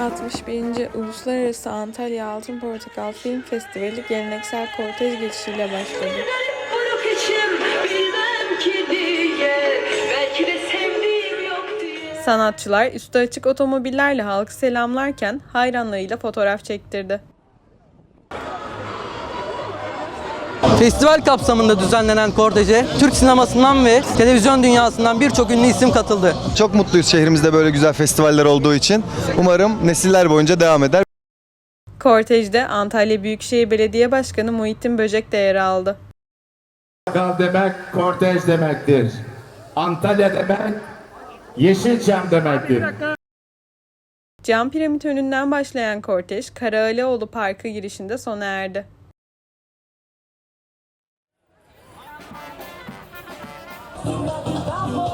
71. Uluslararası Antalya Altın Portakal Film Festivali geleneksel kortej geçişiyle başladı. Sanatçılar üstü açık otomobillerle halkı selamlarken hayranlarıyla fotoğraf çektirdi. Festival kapsamında düzenlenen korteje Türk sinemasından ve televizyon dünyasından birçok ünlü isim katıldı. Çok mutluyuz şehrimizde böyle güzel festivaller olduğu için. Umarım nesiller boyunca devam eder. Kortejde Antalya Büyükşehir Belediye Başkanı Muhittin Böcek de yer aldı. Portakal demek kortej demektir. Antalya demek Yeşilçam demektir. Cam Piramit önünden başlayan kortej Karaalioğlu Parkı girişinde sona erdi. Sin meditamos.